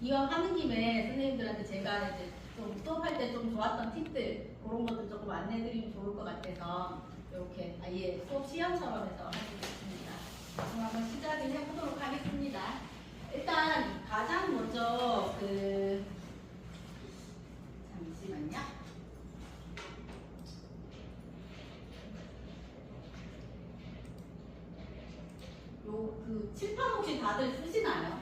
이왕 하는 김에 선생님들한테 제가 이제 좀 수업할 때 좀 좋았던 팁들 그런 것들 조금 안내드리면 좋을 것 같아서 이렇게 아예 수업 시연처럼 해서 하겠습니다. 그럼 한번 시작을 해보도록 하겠습니다. 일단 가장 먼저 그 잠시만요. 요 그 칠판 혹시 다들 쓰시나요?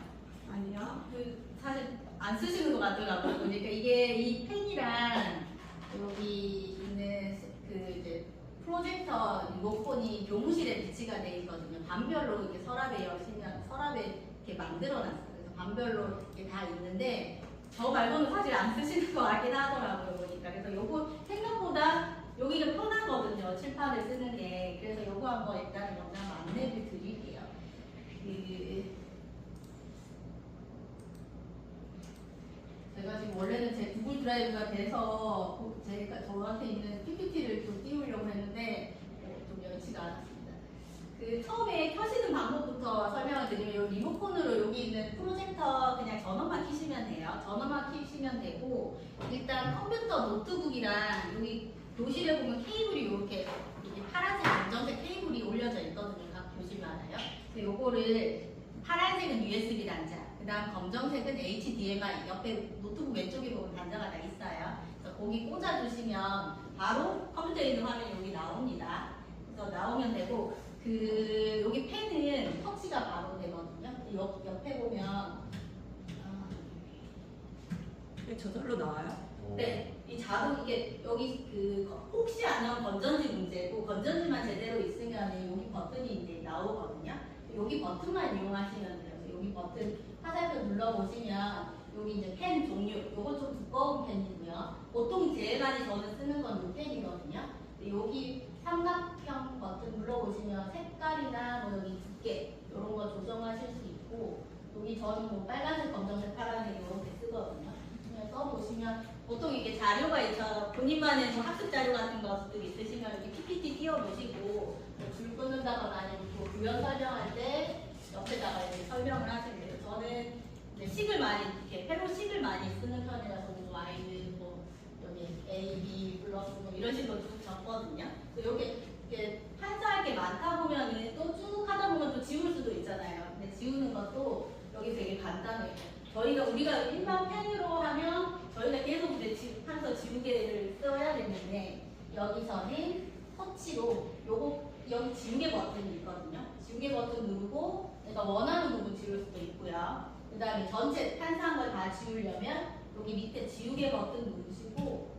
아니요. 그 사실 안 쓰시는 것 같더라고요. 그러니까 이게 이 펜이랑 여기 있는 그 이제 프로젝터 리모컨이 교무실에 비치가 돼 있거든요. 반별로 이렇게 서랍에 여시면 서랍에 이렇게 만들어놨어요. 그래서 반별로 이렇게 다 있는데 저 말고는 사실 안 쓰시는 것 같긴 하더라고요. 보니까 그래서 요거 생각보다 여기가 편하거든요. 칠판을 쓰는 게 그래서 요거 한번 일단 영상 안내를 드릴게요. 그 제가 지금 원래는 제 구글 드라이브가 돼서 그 제가 저한테 있는 PPT를 좀 띄우려고 했는데 어, 좀 여의치가 않았습니다. 그 처음에 켜시는 방법부터 설명을 드리면 이 리모컨으로 여기 있는 프로젝터 그냥 전원만 키시면 돼요. 전원만 키시면 되고 일단 컴퓨터 노트북이랑 여기 교실에 보면 케이블이 이렇게 파란색, 검정색 케이블이 올려져 있거든요. 각 교실마다요. 그래서 요거를 파란색은 USB 단자, 그 다음 검정색은 HDMI, 옆에 노트북 왼쪽에 보면 단자가 다 있어요. 그래서 거기 꽂아주시면 바로 컴퓨터에 있는 화면이 여기 나옵니다. 그래서 나오면 되고, 그, 여기 펜은 터치가 바로 되거든요. 옆, 옆에 보면, 아, 이게 저절로 나와요? 네, 이 자동 이게 여기 그 거- 혹시 안 나온 건전지 문제고 건전지만 제대로 있으면 여기 버튼이 이제 나오거든요. 여기 버튼만 이용하시면 돼요. 여기 버튼 화살표 눌러보시면 여기 이제 펜 종류, 요거 좀 두꺼운 펜이고요. 보통 제일 많이 저는 쓰는 건 이 펜이거든요. 여기 삼각형 버튼 눌러보시면 색깔이나 뭐 여기 두께 이런 거 조정하실 수 있고 여기 저는 뭐 빨간색, 검정색, 파란색 이렇게 쓰거든요. 그냥 써보시면 보통 이게 자료가 있죠. 본인만의 뭐 학습 자료 같은 것들 있으시면 이렇게 PPT 띄워놓으시고 뭐 줄 끊는다거나 아니면 뭐 구현 설명할 때 옆에다가 이렇게 설명을 돼요. 저는 이제 식을 많이 이렇게 회로 식을 많이 쓰는 편이라서 뭐 Y는 뭐 여기 A, B 플러스 뭐 이런 식으로 쭉 적거든요. 그래서 여기 이렇게 판사할 게 많다 보면은 또 쭉 하다 보면 또 지울 수도 있잖아요. 근데 지우는 것도 여기 되게 간단해요. 저희가 우리가 일반 펜으로 하면 저희가 계속 이제 지- 판서 지우개를 써야 되는데 여기서는 터치로 요거 여기 지우개 버튼이 있거든요. 지우개 버튼 누르고 내가 원하는 부분 지울 수도 있고요. 그 다음에 전체 걸다 지우려면 여기 밑에 지우개 버튼 누르시고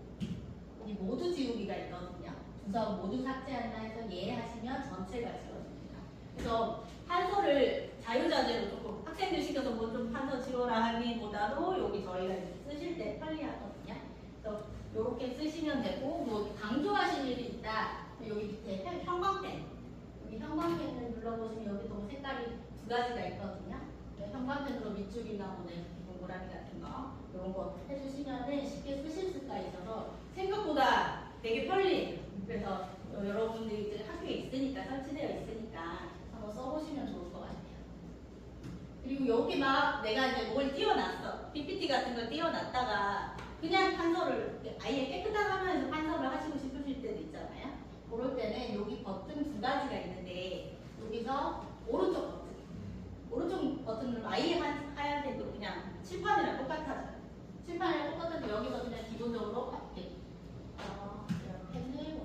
여기 모두 지우기가 있거든요. 주석 모두 삭제한다 해서 예 하시면 전체가 지워집니다. 그래서 판서를 자유자재로 조금 학생들 시켜서 뭐 좀 판서 지워라 하기보다도 여기 저희가 쓰실 때 편리하거든요. 그래서 이렇게 쓰시면 되고 뭐 강조하실 일이 있다. 여기 밑에 형- 형광펜 여기 형광펜을 눌러보시면 여기 또 색깔이 두 가지가 있거든요. 네, 형광펜으로 밑줄이나 뭐 네, 동그라미 같은 거 이런 거 해주시면은 쉽게 쓰실 수가 있어서 생각보다 되게 편리해요. 그래서 어, 여러분들이 이제 학교에 있으니까 설치되어 있으니까 한번 써보시면 좋을 것 같아요. 그리고 여기 막 내가 이제 뭘 띄워놨어. PPT 같은 걸 띄워놨다가 그냥 판서를 아예 깨끗한 화면에서 판서를 하시고 있잖아요. 그럴 때는 여기 버튼 두 가지가 있는데 여기서 오른쪽 버튼. 오른쪽 버튼을 아예 한, 하얀 색으로 그냥 칠판이랑 똑같아져요. 칠판이랑 똑같은데 여기서 그냥 기본적으로 이렇게 어, 이런 펜을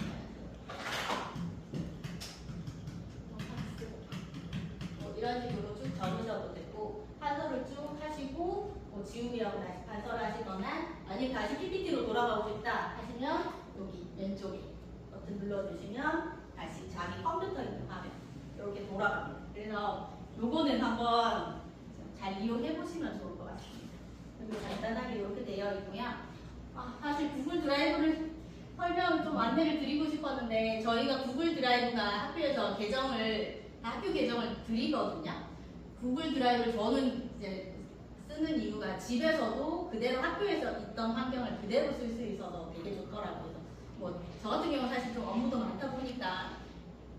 뭐 이런 식으로 쭉 적으셔도 되고 판서를 쭉 하시고 뭐 지우기하고 다시 판서를 하시거나 아니면 다시 PPT로 돌아가고 싶다 하시면 여기 왼쪽에 눌러주시면 다시 자기 컴퓨터 있는 화면 이렇게 돌아갑니다. 그래서 요거는 한번 잘 이용해 보시면 좋을 것 같습니다. 그리고 간단하게 이렇게 되어 있고요. 아, 사실 구글 드라이브를 설명 좀 안내를 드리고 싶었는데 저희가 구글 드라이브가 학교에서 계정을 학교 계정을 드리거든요. 구글 드라이브를 저는 이제 쓰는 이유가 집에서도 그대로 학교에서 있던 환경을 그대로 쓸 수 있어서 되게 좋더라고요. 뭐 저 같은 경우는 사실 좀 업무도 많다 보니까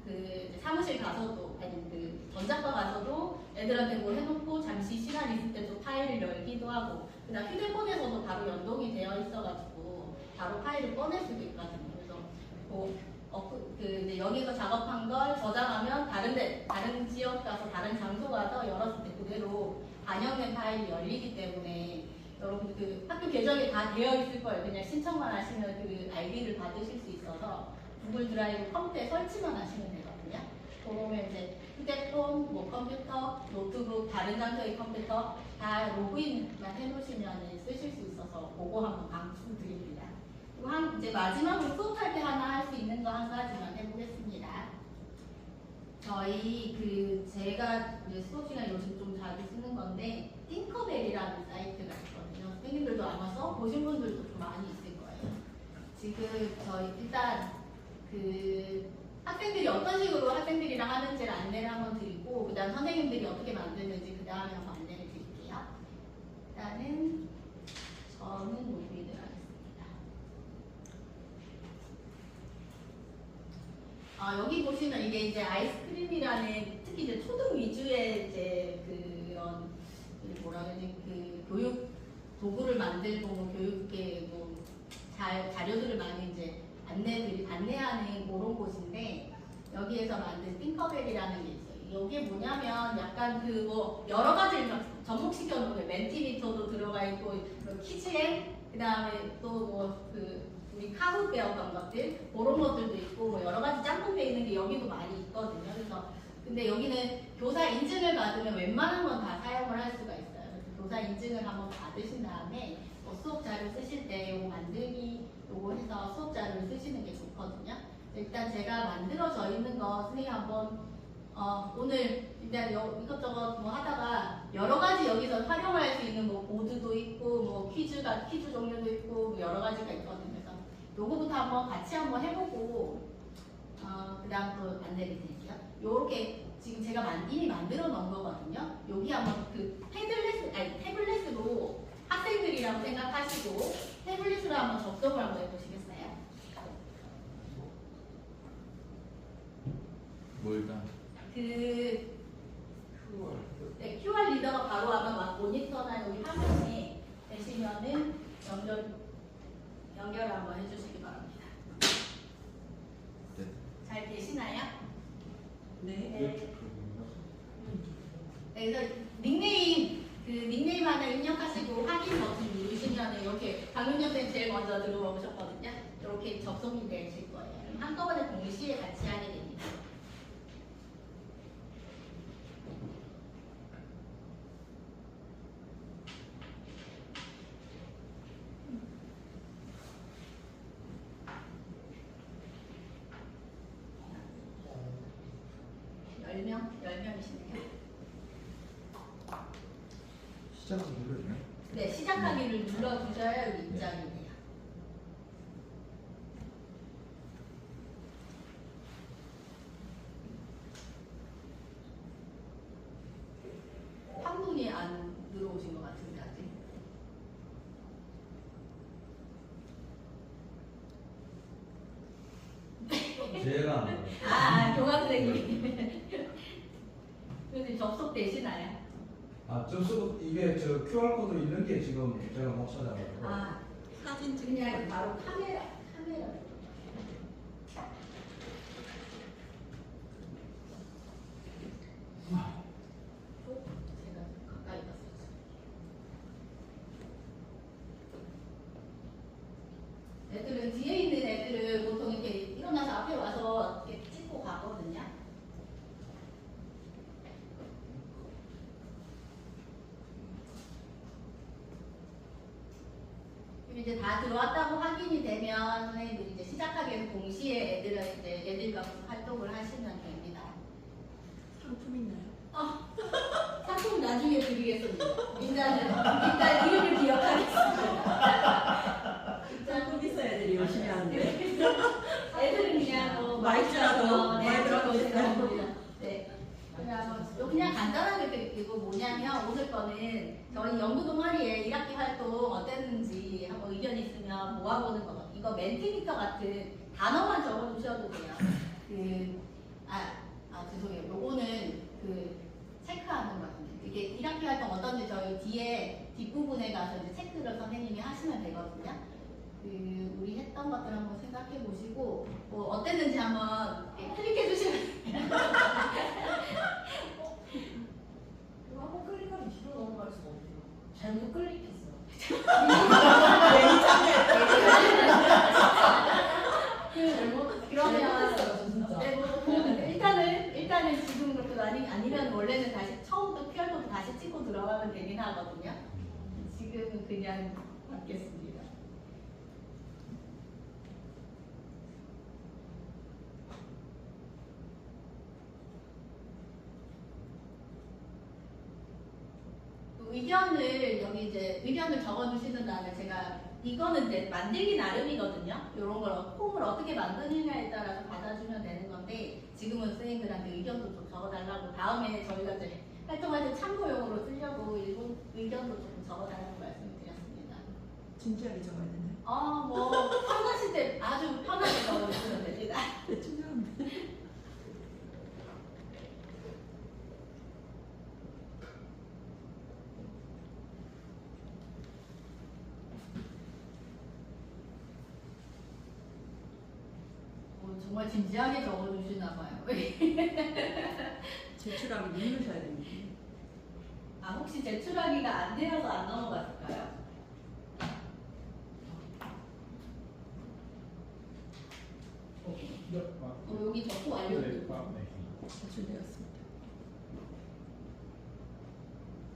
그 사무실 가서도 아니 그 전작과 가서도 애들한테 뭐 해놓고 잠시 시간 있을 때 또 파일을 열기도 하고 그다음 휴대폰에서도 바로 연동이 되어 있어가지고 바로 파일을 꺼낼 수도 있거든요. 그래서 뭐 어, 그, 그 이제 여기서 작업한 걸 저장하면 다른 데 다른 지역 가서 다른 장소 가서 열었을 때 그대로 반영된 파일이 열리기 때문에 여러분 그 학교 계정이 다 되어 있을 거예요. 그냥 신청만 하시면 그 아이디를 받으실 수 있어서 구글 드라이브 컴퓨터에 설치만 하시면 되거든요. 그러면 이제 휴대폰, 뭐 컴퓨터, 노트북, 다른 장소의 컴퓨터 다 로그인만 해놓으시면 쓰실 수 있어서 그거 한번 강추드립니다. 그리고 한 이제 마지막으로 수업할 때 하나 할 수 있는 거 한 가지만 해보겠습니다. 저희 그 제가 수업 시간 요즘 좀 자주 쓰는 건데 띵커벨이라는 사이트가 있거든요. 선생님들도 아마 써 보신 분들도 좀 많이 있을 거예요. 지금 저희 일단 그 학생들이 어떤 식으로 학생들이랑 하는지를 안내를 한번 드리고 그 다음 선생님들이 어떻게 만드는지 그 다음에 한번 안내를 드릴게요. 일단은 저는 로그인을 하겠습니다. 아, 여기 보시면 이게 이제 아이스크림이라는 특히 이제 초등 위주의 이제 그런 그 뭐라 그러지 그 교육 도구를 만들고 뭐 교육계 뭐 자, 자료들을 많이 이제 안내들이 안내하는 그런 곳인데 여기에서 만든 띵커벨이라는 게 있어요. 이게 뭐냐면 약간 그뭐 여러 가지를 좀 접목시켜 놓은. 멘티미터도 들어가 있고 뭐 키즈앱 그다음에 또뭐그 우리 카브 배웠던 것들 그런 것들도 있고 뭐 여러 가지 짬뽕돼 있는 게 여기도 많이 있거든요. 그래서 근데 여기는 교사 인증을 받으면 웬만한 건 다 사용을 할 수가 있어요. 교사 인증을 한번 받으신 다음에 뭐 수업 자료 쓰실 때 요거 만들기 요거 해서 수업 자료를 쓰시는 게 좋거든요. 일단 제가 만들어져 있는 거 선생님 한번 어, 오늘 일단 여- 이것저것 뭐 하다가 여러 가지 여기서 활용할 수 있는 뭐 보드도 있고 뭐 퀴즈가 퀴즈 종류도 있고 뭐 여러 가지가 있거든요. 그래서 요거부터 한번 같이 한번 해보고 어, 그다음 또 안내를 드릴게요. 요렇게 지금 제가 만, 이미 만들어 놓은 거거든요. 여기 한번 그 패들렛 아니 태블릿으로 학생들이라고 생각하시고 태블릿으로 한번 접속을 한번 해보시겠어요? 뭐 일단 그 네, QR 리더가 바로 아마 막 모니터나 여기 화면에 되시면은 연결 연결 한번 해주시기 바랍니다. 네. 잘 되시나요? 네. 네. 네, 그래서 닉네임 그 닉네임 하나 입력하시고 확인 버튼 누르시면 이렇게 강윤영 쌤 제일 먼저 들어오셨거든요. 이렇게 접속이 되실 거예요. 한꺼번에 동시에 같이 하게 됩니다. 열 명, 열 명이시네요. 시작을 눌러주네. 네, 입장이 돼요. 한 분이 안 들어오신 것 같은데 아직. 제가 안 알아요. 아, 교감생님. 근데 접속 되시나요? 아 접수 이게 저 QR 코드 있는 게 지금 제가 못 찾아가지고 아, 사진 그냥 찍냐? 바로 카메라. 어? 제가 가까이 갔어요. 애들은 뒤에 있는 애들은 보통 이렇게 일어나서 앞에 와서 이렇게 찍고 가거든요. 그럼 이제 다 들어왔다고 확인이 되면 선생님들이 이제 시작하기 위해서 동시에 애들은 애들과 활동을 하시면 됩니다. 상품 있나요? 상품 나중에 드리겠습니다. 일단은 일단 이름을 기억하겠습니다. 상품 있어야 애들이 열심히 하는데. 애들은 그냥 뭐 네, 마이크라도 그렇게 있어요. 네. 그냥 뭐 그냥 간단하게 그- 이거 뭐냐면 오늘 거는 저희 연구 동아리에 1학기 활동 어땠는지 한번 의견 있으면 모아보는 거. 이거 멘티미터 같은 단어만 적어주셔도 돼요. 그 아, 아 죄송해요. 요거는 그 체크하는 거거든요. 이게 1학기 활동 어떤지 저희 뒤에 뒷부분에 가서 이제 체크를 선생님이 하시면 되거든요. 그 우리 했던 것들 한번 생각해 보시고 뭐 어땠는지 한번 클릭해 주시면 그거 한번 클릭하면 뒤로 넘어갈 수가 없어요. 잘못 클릭했어요. 그 그러면 잘못했어요, 진짜. 네, 뭐, 일단은 일단은 지금 그렇게 아니 아니면 원래는 다시 처음부터 QR코드 다시 찍고 들어가면 되긴 하거든요. 그냥 받겠습니다. 의견을 여기 이제 의견을 적어주시는 다음에 제가 이거는 이제 만들기 나름이거든요. 이런 걸 폼을 어떻게 만드느냐에 따라서 받아주면 되는 건데 지금은 선생님들한테 의견도 좀 적어달라고 다음에 저희가 이제 활동할 때 참고용으로 쓰려고 일본 의견도 좀 적어달라고 말씀드렸습니다. 진지하게 적어야 되나요? 어, 뭐 편하실 때 아주 편하게 적어주시면 됩니다. 네, 친절한데. 뭐 정말 진지하게 적어주시나 봐요. 제출하기 누르셔야 됩니다. 아 혹시 제출하기가 안 되어서 안 넘어갔을까요? 어, 네, 아, 어, 여기 적고 완료. 네, 아, 네. 제출되었습니다.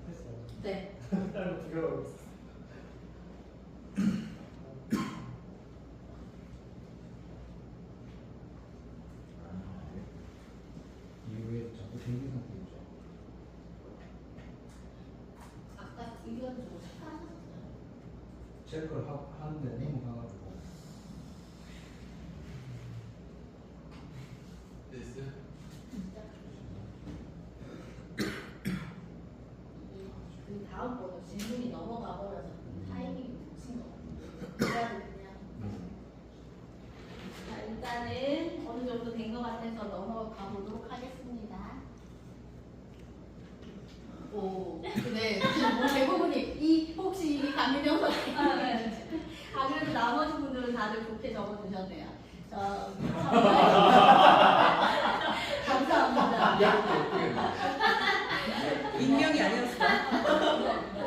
했어요. 네. 딸로 두려워 있어. 이후에 자꾸 생긴 상태죠. 아까 의견 주고 체크하셨어요. 체크를 하, 하는데 넘어가가지고 진짜. 그 다음 번호 질문이 넘어가 버려서 타이밍이 놓친 것 같아요. 그냥 그냥. 자 일단은 어느 정도 된 것 같아서 넘어가 보도록 하겠습니다. 오, 네. 뭐 대부분이 이 혹시 이 강민영 선생님. 아, 네. 아 그래도 나머지 분들은 다들 좋게 적어주셨네요. 자, 감사합니다. 익명이 아니었어요.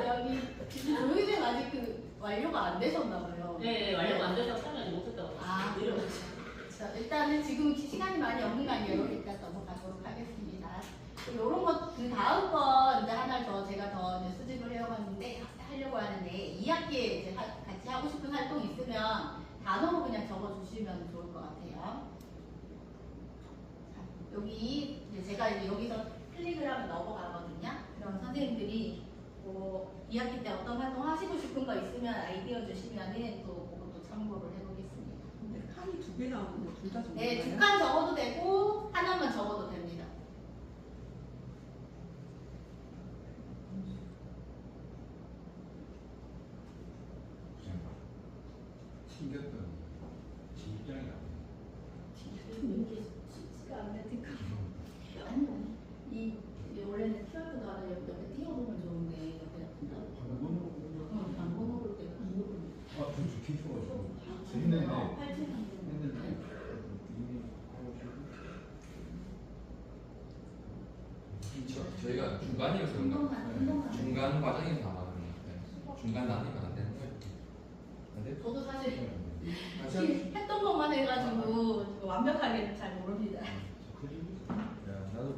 여기 지금 조용히생 아직 그 완료가 안 되셨나 봐요. 네, 완료가 안 돼서 참여하지 못했다고. 아, 내려오죠. 자, 일단은 지금 시간이 많이 없는 관계로 일단 넘어가도록 하겠습니다. 이런 것, 그 다음 번 이제 하나 더 제가 더 이제 수집을 해왔는데, 하려고 하는데, 2학기에 이제 하- 같이 하고 싶은 활동 있으면 단어로 그냥 적어주시면 좋을 것 같아요. 자, 여기 이제 제가 이제 여기서 클릭을 하면 넘어가거든요. 그럼 선생님들이 뭐 2학기 때 어떤 활동 하시고 싶은 거 있으면 아이디어 주시면은 또 그것도 참고를 해보겠습니다. 근데 칸이 두 개 나오는데 둘다 적는 네, 거예요? 두 칸 적어도 되고 하나만 적어도 됩니다. 튕겼던 진입장이 나. 이게 쉽지가 않네, 아니, 아니. 이, 이 원래는 키워드 가다 옆에 옆에 띄워보면 좋은데 옆에 방문으로 응, 방번 오를 때 방번 아, 좀 좋게 좋아가지고. 재밌네. 어, 팔찌 방번. 했는데 이미 하고 저, 저희가 중간이어서 한 그런가 번만, 한 번만. 중간 과정에서 아마 그런 것 같아요 중간 나뉘면 안 되는 거예요 근데 저도 사실 사실 했던 것만 해가지고 완벽하게는 잘 모릅니다. 야, 나도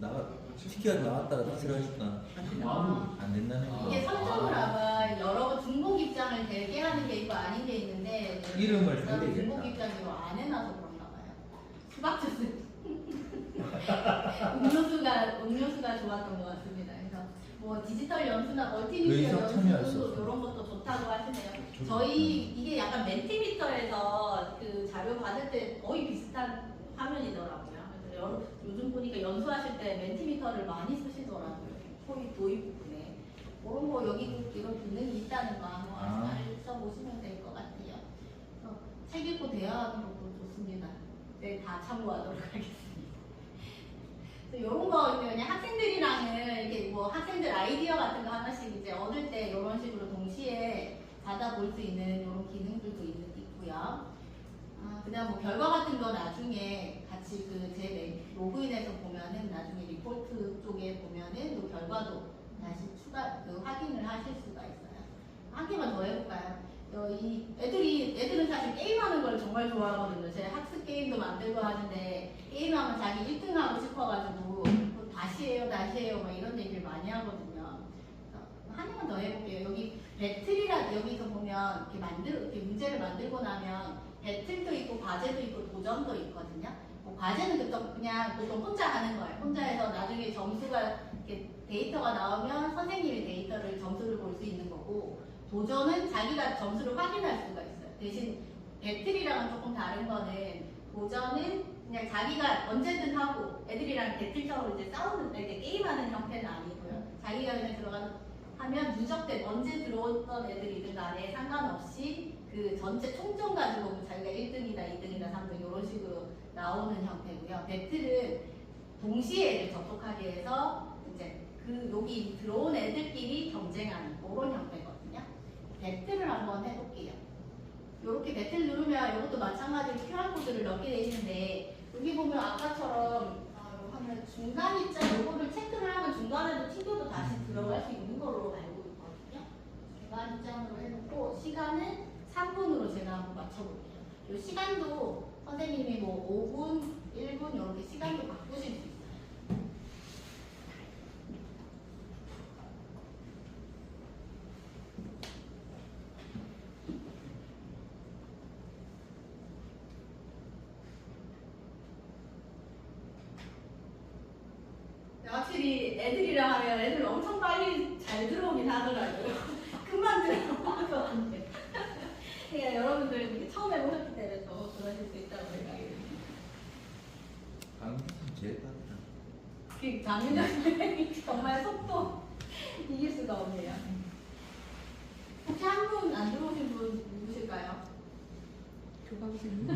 나가 티켓 나왔다가 다시 하니까 아. 안 된다는 거. 이게 설정을 아마 여러 중복 입장을 되게 하는 게 있고 아닌 게 있는데 이름을 살리겠다. 중복 입장으로 안 해놔서 그런가 봐요. 수박 주스 음료수가 음료수가 좋았던 것 같습니다. 뭐 디지털 연수나 더 멀티미디어 수 연수도. 이런 것도 좋다고 하시네요. 저희 이게 약간 멘티미터에서 그 자료 받을 때 거의 비슷한 화면이더라고요. 그래서 요즘 보니까 연수하실 때 멘티미터를 많이 쓰시더라고요. 거의 도입 부분에. 그런 거 여기 이런 기능이 있다는 거 한번 아. 잘 써보시면 될 것 같아요. 그래서 책 읽고 대화하는 것도 좋습니다. 네, 다 참고하도록 하겠습니다. 이런 거 그냥 학생들이랑은 이렇게 뭐 학생들 아이디어 같은 거 하나씩 이제 얻을 때 이런 식으로 동시에 받아볼 수 있는 이런 기능들도 있- 있고요. 아, 그다음 뭐 결과 같은 거 나중에 같이 그제 로그인해서 보면은 나중에 리포트 쪽에 보면은 또 결과도 다시 추가 그 확인을 하실 수가 있어요. 한 개만 더 해볼까요? 어, 이 애들이 애들은 사실 게임하는 걸 정말 좋아하거든요. 제 학습 게임도 만들고 하는데 게임하면 자기 1등 하고 싶어가지고 뭐 다시 해요, 다시 해요, 막 이런 얘기를 많이 하거든요. 개만 더 해볼게요. 여기 배틀이라 여기서 보면 이렇게 만들 이렇게 문제를 만들고 나면 배틀도 있고 과제도 있고 도전도 있거든요. 뭐 과제는 그냥 보통 혼자 하는 거예요. 혼자 해서 나중에 점수가 이렇게 데이터가 나오면 선생님이 데이터를 점수를 볼 수 있는 거고 도전은 자기가 점수를 확인할 수가 있어요. 대신 배틀이랑은 조금 다른 거는 도전은 그냥 자기가 언제든 하고 애들이랑 배틀처럼 이제 싸우는 이렇게 게임하는 형태는 아니고요. 자기가 그냥 들어가서 하면 누적된 언제 들어왔던 애들이든 간에 상관없이 그 전체 총점 가지고 자기가 1등이다, 2등이다, 3등 이런 식으로 나오는 형태고요. 배틀은 동시에 애들 접속하게 해서 이제 그 여기 들어온 애들끼리 경쟁하는 그런 형태거든요. 배틀을 한번 해볼게요. 이렇게 배틀 누르면 이것도 마찬가지로 QR코드를 넣게 돼 있는데 여기 보면 아까처럼 아, 이거 하면 중간 입장 요거를 체크를 하면 중간에도 튕겨도 다시 들어갈 수 있는 걸로 알고 있거든요. 중간 입장으로 해놓고 시간은 3분으로 제가 한번 맞춰볼게요. 이 시간도 선생님이 뭐 5분, 1분 이렇게 시간도 바꾸실 수 있어요. 확실히 애들이랑 하면 애들 엄청 빨리 잘 들어오긴 하더라고요. 금방 들어오거든요. 그러니까 여러분들 이렇게 처음 해보셨기 때문에 더 그러실 수 있다고 생각이 듭니다. 강민이 제일 빠르다. 그 장윤정 선생님이 정말 속도 이길 수가 없네요. 혹시 한 분 안 들어오신 분 누구실까요? 교감생.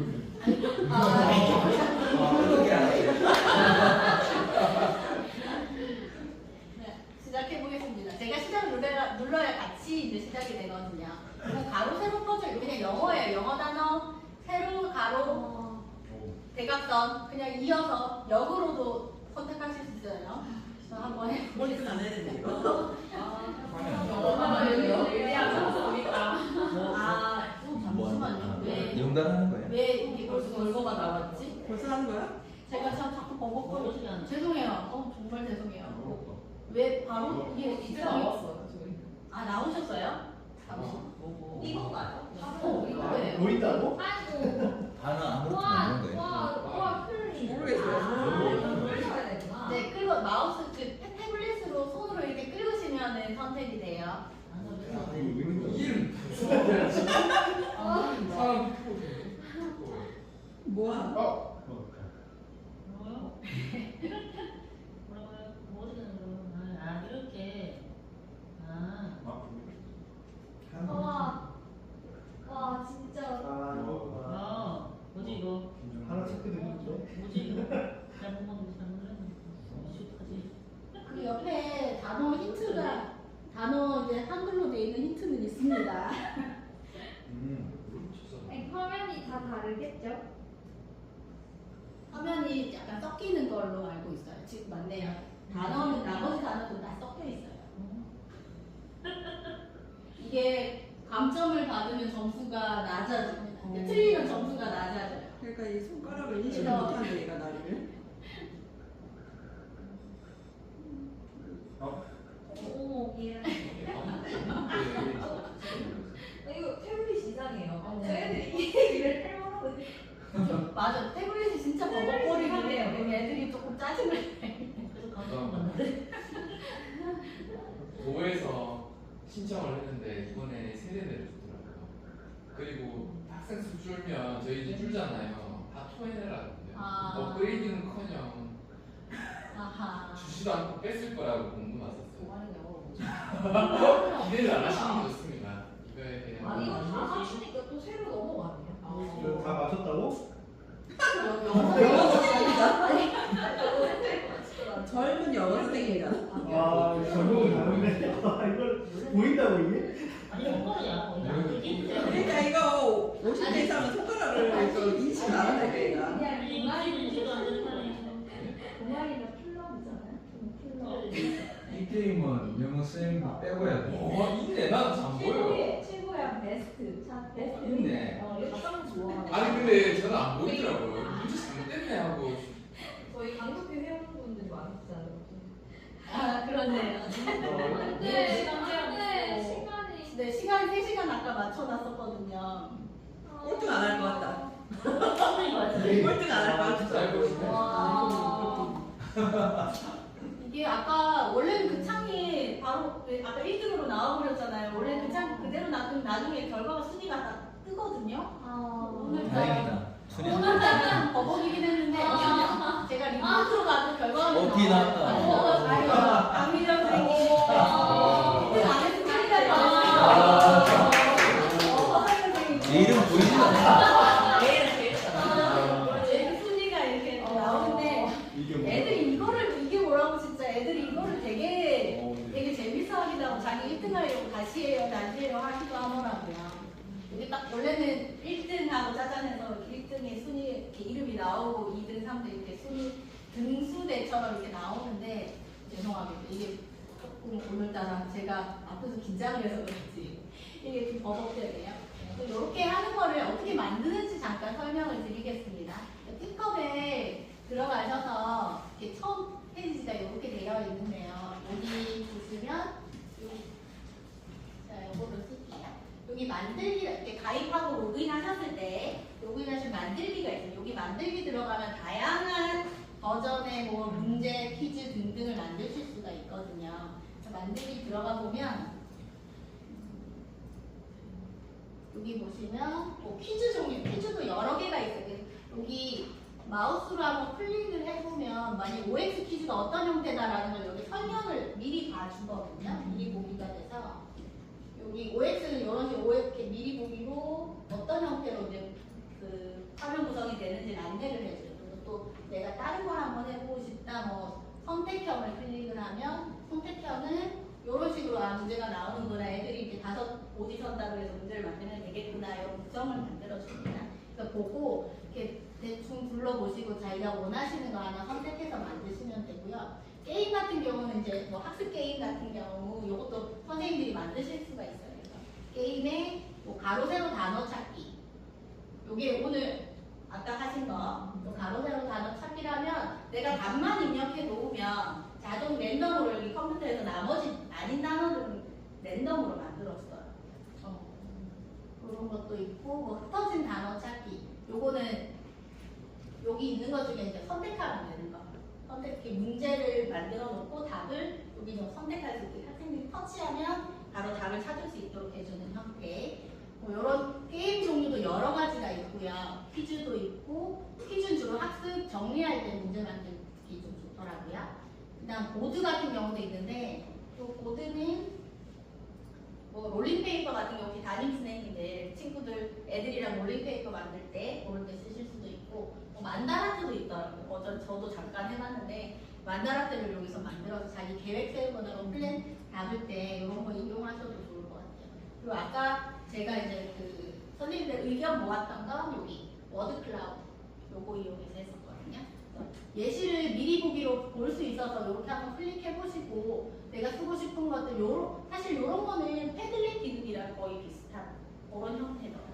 아, 어떻게 알아요? 네, 시작해 보겠습니다. 제가 시작 눌러야, 눌러야 같이 이제 시작이 되거든요. 그럼 가로 세로 퍼즐 그냥 영어예요. 영어 단어 세로 가로 대각선 그냥 이어서 역으로도 선택하실 수 있어요. 저 한번 해. 머리 안 해야 되는데 이거. 여기요? 유리하지 않습니까? 뭐, 아, 또 잠시만요. 왜, 영단하는 거야. 왜 이게 벌써 결과가 나왔지? 벌써 하는 거야? 제가 참 자꾸 버벅거리지 죄송해요. 어, 정말 죄송해요. 왜 바로 이게 진짜 나왔어요? 아, 나오셨어요? 잠시. 이건가요? 어, 이거예요. 보인다고? 아이고. 거야. 와, 와, 큰일. 모르겠어요. 네, 끌고 마우스 그 태- 태블릿으로 손으로 이렇게 끌으시면 선택이 돼요. 이름 아, 사람 뭐야? 어. 뭐요? 뭐라고요? 뭐? 아, 아 이렇게 아 와, 와, 진짜. 아, 뭐지 이거? 하나 체크되는데? 뭐지? 잘못 먹는 잘못 했네. 어떡하지? 그 옆에 단어 힌트가 단어 이제 한글로 되어 있는 힌트는 있습니다. 음. 아니, 화면이 다 다르겠죠? 화면이 약간 섞이는 걸로 알고 있어요. 지금 맞네요. 단어는 나머지 단어도 다 섞여 있어요. 이게 감점을 받으면 점수가 낮아집니다. 어. 틀리면 점수가 낮아져요. 그러니까 이 손가락을 인식을 그래서- 못하는 얘가 나를. 어머, 예. 이거 태블릿 이상해요. 저희들이 이 얘기를 해보라고. 맞아. 태블릿이 진짜 버벅거리긴 해요. 애들이 조금 짜증을 내요. 받는데. 도에서 신청을 했는데 이번에 세대내를 줬더라고요. 그리고 학생 수 줄면 저희 이제 줄잖아요. 다 토해내라는데요. 아. 업그레이드는커녕 아하. 주지도 않고 뺐을 거라고 공부 났었어요. 좋아하는 영어 기대를 안 하시는 게 좋습니다. 이거에 대한 아, 이거 다 하시니까 또 새로 넘어가네요. 이거 다 맞췄다고? 영어 영어 젊은 영어 선생님이다. 와, 전공이 다른데. 와, 이걸 보인다고 이게? 아니 효과야 거의 그게 그러니까 이거 50대 이상은 손가락을 또 인식 안 하는 애가. 동아리가 이 게임은 영어 쌤 빼고 해야 돼. 와 있네 난안 보여. 최고의 최고야 베스트. 자 베스트. 있네. 어 이거 딱 좋아. 아니 근데 저는 안 보이더라고요. 아. 문제 잘못됐네 하고 아 그렇네요. 네, 시간이 시간이 네 시간 3 시간 아까 맞춰놨었거든요. 꼴등 안 할 것 같다. 꼴등 안 할것 아, 같아. 싶네 와. 이게 아까 원래는 그 창이 바로 그 아까 1등으로 나와버렸잖아요. 원래 그 창 그대로 놔두면 나중에 결과가 순위가 다 뜨거든요. 오늘 다행이다. 오늘따라 버벅이긴 했는데 제가 리포트로 가도 결과가 어, 뒤 나왔다. 어, 다행이다. 강민정 선생님. 1등 안 했으면 큰일 아. 어, 선생님. 내 이름 보이진 않아. 잘. 제 순위가 이렇게 나오는데 애들이 이거를 이게 뭐라고 진짜 애들이 이거를 되게 되게 재밌어 하기도 하고 자기 1등 하려고 다시 해요 다시 해요 하기도 하더라고요. 이게 딱 원래는 1등하고 짜잔해서 1 등의 순위 이렇게 이름이 나오고 2등, 3등 이렇게 순위 등수대처럼 이렇게 나오는데 죄송합니다. 이게 조금 오늘따라 제가 앞에서 긴장을 해서 그런지 이게 좀 버벅대네요. 이렇게 하는 거를 어떻게 만드는지 잠깐 설명을 드리겠습니다. 픽업에 들어가셔서 이렇게 처음 페이지가 이렇게 되어 있는데요. 여기 보시면 여기 자 이거를 쓸게요. 여기 만들기 이렇게 가입하고 로그인 하셨을 때 로그인 하신 만들기가 있어요. 여기 만들기 들어가면 다양한 버전의 뭐 문제, 퀴즈 등등을 만드실 수가 있거든요. 그래서 보면 여기 보시면 뭐 퀴즈 종류, 퀴즈도 여러 개가 있어요. 여기 마우스로 한번 클릭을 해보면 만약 OX 퀴즈가 어떤 형태다라는 걸 여기 설명을 미리 봐주거든요. 미리 보기가 돼서 여기 OX는 이런 식으로 이렇게 미리 보기로 어떤 형태로 이제 그 화면 구성이 되는지를 안내를 해줘요. 그리고 또 내가 다른 걸 한번 해보고 싶다, 뭐 선택형을 클릭을 하면 선택형은 이런 식으로 아 문제가 나오는구나 애들이 이제 다섯 오디션다고 해서 문제를 만들면 되겠구나 이런 구성을 만들어 줍니다. 그래서 보고 이렇게 대충 둘러보시고 자기가 원하시는 거 하나 선택해서 만드시면 되고요. 게임 같은 경우는 이제 뭐 학습 게임 같은 경우 이것도 선생님들이 만드실 수가 있어요. 게임에 뭐 가로 세로 단어 찾기. 요게 오늘 아까 하신 거, 요 가로 세로 단어 찾기라면 내가 답만 입력해 놓으면 자동 랜덤으로 여기 컴퓨터에서 나머지 아닌 단어들은 랜덤으로 만들었어요. 어. 그런 것도 있고 뭐 흩어진 단어 찾기. 요거는 여기 있는 것 중에 이제 선택하면 되는 거. 선택 이렇게 문제를 만들어 놓고 답을 여기 좀 선택할 수 있게 학생들이 터치하면 바로 답을 찾을 수 있도록 해주는 형태. 뭐 이런 게임 종류도 여러 가지가 있고요. 퀴즈도 있고 퀴즈는 주로 학습 정리할 때 문제 만들기 좀 좋더라고요. 그다음 보드 같은 경우도 있는데 또 보드는 뭐 롤링페이퍼 같은 경우 담임 선생님들 친구들 애들이랑 롤링페이퍼 만들 때 그럴 때 쓰실 수도 있고 뭐 만다라트도 있더라고요. 어저 저도 잠깐 해봤는데 만다라트를 여기서 만들어서 자기 계획 세우거나 뭐 플랜 잡을 때 이런 거 이용하셔도 좋을 것 같아요. 그리고 아까 제가 이제 그 선생님들 의견 모았던 건 여기 워드 클라우드 요거 이용해서 예시를 미리 보기로 볼 수 있어서 이렇게 한번 클릭해 보시고 내가 쓰고 싶은 것들 요런 사실 요런 거는 패들렛 기능이랑 거의 비슷한 그런 형태더라고요.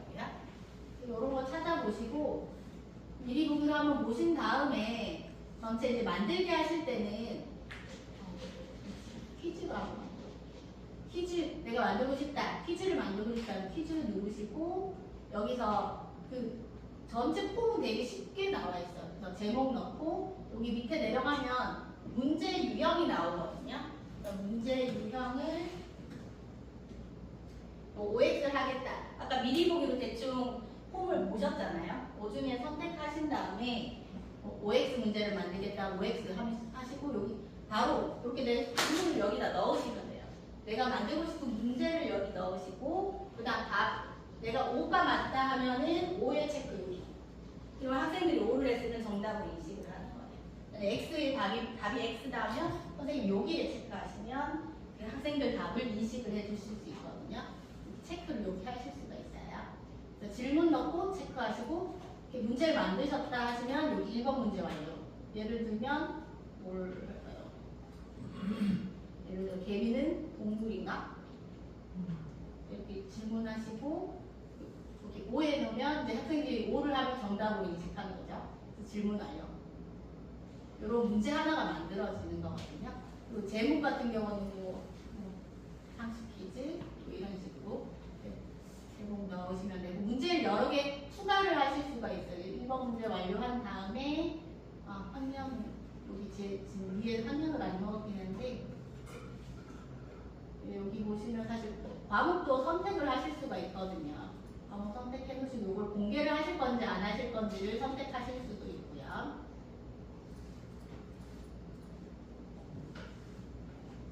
요런 거 찾아보시고 미리 보기로 한번 보신 다음에 전체 이제 만들게 하실 때는 어, 퀴즈가 퀴즈 내가 만들고 싶다 퀴즈를 만들고 싶다면 퀴즈를 누르시고 여기서 그 전체 폼은 되게 쉽게 제목 넣고 여기 밑에 내려가면 문제 유형이 나오거든요. 그래서 문제 유형을 뭐 OX를 하겠다. 아까 미리 보기로 대충 폼을 보셨잖아요. 그 중에 선택하신 다음에 뭐 OX 문제를 만들겠다. OX 하시고 여기 바로 이렇게 내 질문을 여기다 넣으시면 돼요. 내가 만들고 싶은 문제를 여기 넣으시고 그 다음 답 내가 5가 맞다 하면은 5의 체크 이걸 학생들이 오를 했으면 정답을 인식을 하는 거예요. X의 답이, 답이 X다면 선생님 여기에 체크하시면 그 학생들 답을 인식을 해주실 수 있거든요. 체크를 여기 하실 수가 있어요. 그래서 질문 넣고 체크하시고 이렇게 문제를 만드셨다 하시면 여기 1번 문제 완료. 예를 들면 뭘 할까요? 예를 들어 개미는 동물인가? 이렇게 질문하시고 넣으면 이제 학생들이 오를 하면 정답으로 인식하는 거죠. 질문 완료. 이런 문제 하나가 만들어지는 거거든요. 그리고 제목 같은 경우는 뭐, 뭐 상식 퀴즈 뭐 이런 식으로 이렇게 제목 넣으시면 되고 문제를 여러 개 추가를 하실 수가 있어요. 1번 문제 완료한 다음에 아, 환경 여기 제 지금 위에 환경을 안 넣었긴 한데 네, 여기 보시면 사실 과목도 선택을 하실 수가 있거든요. 과목 선택해 놓으시고 이걸 공개를 하실 건지 안 하실 건지를 선택하실 수도 있고요.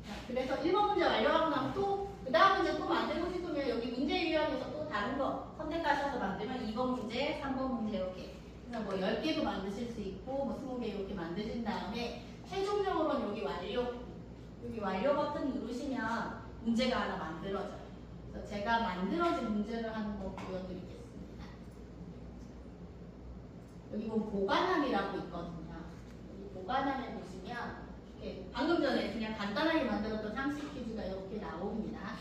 자, 그래서 1번 문제 완료하고 나면 또그 다음 문제 또 만들고 싶으면 여기 문제 유형에서 또 다른 거 선택하셔서 만들면 2번 문제, 3번 문제 이렇게 그래서 뭐 10개도 만드실 수 있고 뭐 20개 이렇게 만드신 다음에 최종적으로는 여기 완료 여기 완료 버튼 누르시면 문제가 하나 만들어져요. 그래서 제가 만들어진 문제를 거 보여드리겠습니다. 여기 보면 보관함이라고 있거든요. 여기 보관함에 보시면 이렇게 방금 전에 그냥 간단하게 만들었던 상식 퀴즈가 이렇게 나옵니다.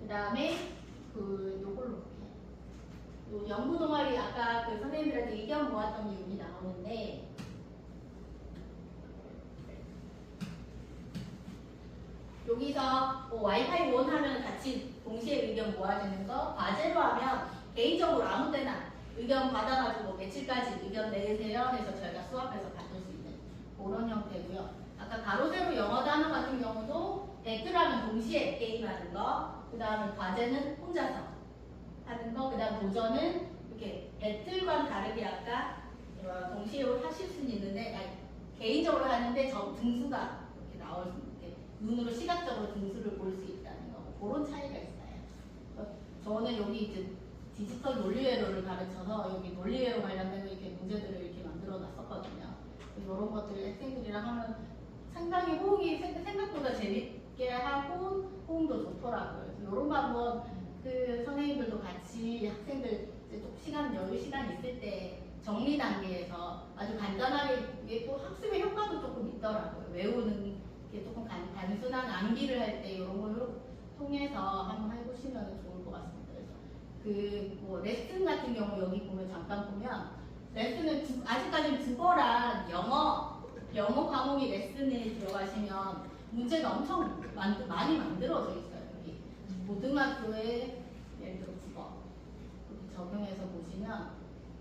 그 다음에 그 요걸로. 요 연구 동아리 아까 그 선생님들한테 의견 모았던 게 여기 나오는데 여기서 뭐 와이파이 온 하면 같이 동시에 의견 모아지는 거 과제로 하면 개인적으로 아무 때나 의견 받아가지고 며칠까지 의견 내세요 해서 저희가 수업해서 받을 수 있는 그런 형태고요. 아까 가로 세로 영어 단어 같은 경우도 배틀하면 동시에 게임하는 거, 그 다음에 과제는 혼자서 하는 거, 그 다음 도전은 이렇게 배틀과는 다르게 아까 어, 동시에 하실 수는 있는데 개인적으로 하는데 저 등수가 이렇게 나올 수 있게 눈으로 시각적으로 등수를 볼 수 있다는 거 그런 차이가 있어요. 어, 저는 여기 이제 디지털 논리회로를 가르쳐서 여기 논리회로 관련된 이렇게 문제들을 이렇게 만들어 놨었거든요. 이런 것들 학생들이랑 하면 상당히 호응이 생- 생각보다 재밌게 하고 호응도 좋더라고요. 이런 거 한번 그 선생님들도 같이 학생들 좀 시간 여유 시간 있을 때 정리 단계에서 아주 간단하게 이게 또 학습의 효과도 조금 있더라고요. 외우는 게 조금 간, 단순한 암기를 할 때 이런 걸 통해서 한번 해보시면 좋을 것 같습니다. 그래서 그 뭐 레슨 같은 경우 여기 보면 잠깐 보면 레슨은 주- 아직까지는 국어랑 영어 영어 과목이 레슨에 들어가시면 문제가 엄청 만, 많이 만들어져 있어요. 여기 고등학교에 예를 들어 국어 적용해서 보시면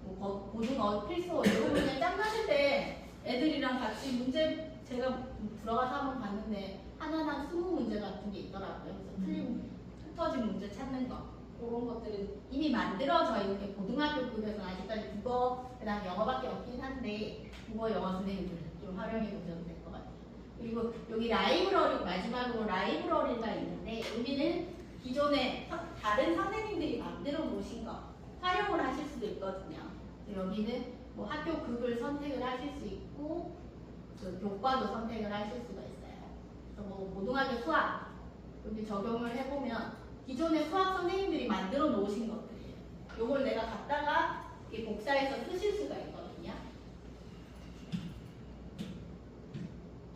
뭐 거- 고등어 필수 이런 그냥 짱나실 때 애들이랑 같이 문제 제가 들어가서 한번 봤는데 하나당 스무 문제 같은 게 있더라고요. 그래서 틀린 흩어진 문제 찾는 거 그런 것들은 이미 만들어져 있는 게 고등학교급에서는 아직까지 국어 그다음 영어밖에 없긴 한데 국어 영어 선생님들 좀 활용해 보셔도 될 것 같아요. 그리고 여기 라이브러리 마지막으로 라이브러리가 있는데 여기는 기존에 서- 다른 선생님들이 만들어 놓으신 거 활용을 하실 수도 있거든요. 여기는 뭐 학교 급을 선택을 하실 수 있고 그 교과도 선택을 하실 수가 있어요. 그래서 뭐 고등학교 수학 여기 적용을 해보면 기존의 수학 선생님들이 만들어 놓으신 것들이에요. 요걸 내가 갖다가 이렇게 복사해서 쓰실 수가 있거든요.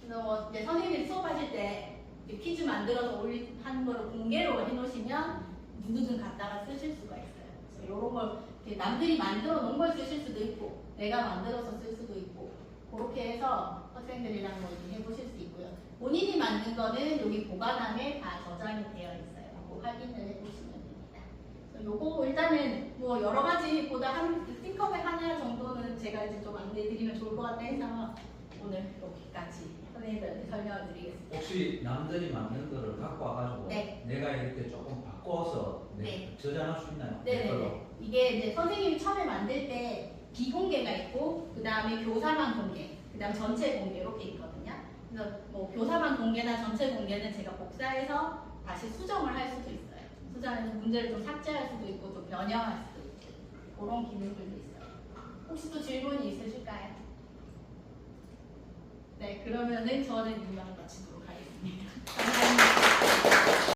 그래서 뭐 이제 선생님이 수업하실 때 퀴즈 만들어서 올린 한 거를 공개로 해놓으시면 누구든 갖다가 쓰실 수가 있어요. 그래서 이런 걸 이렇게 남들이 만들어 놓은 걸 쓰실 수도 있고 내가 만들어서 쓸 수도 있고 그렇게 해서 학생들이랑 뭐 해보실 수 있고요. 본인이 만든 거는 여기 보관함에 다 저장이 되어 있어요. 그거 확인을 해보시면 됩니다. 요거 일단은 뭐 여러 가지 보다 한 띵커백 하나 정도는 제가 이제 좀 안내드리면 좋을 것 같아 해서 오늘 이렇게까지 선생님들한테 설명을 드리겠습니다. 혹시 남들이 만든 거를 갖고 와가지고 네. 내가 이렇게 조금 바꿔서 내- 네. 저장할 수 있나요? 네네네. 댓글로? 이게 이제 선생님이 처음에 만들 때 비공개가 있고 그 다음에 교사만 공개, 그 다음 전체 공개 이렇게 있거든요. 그래서 뭐 교사만 공개나 전체 공개는 제가 복사해서 다시 수정을 할 수도 있어요. 수정해서 문제를 좀 삭제할 수도 있고 좀 변형할 수도 있고 그런 기능들도 있어요. 혹시 또 질문이 있으실까요? 네, 그러면은 저는 이만 마치도록 하겠습니다. 감사합니다.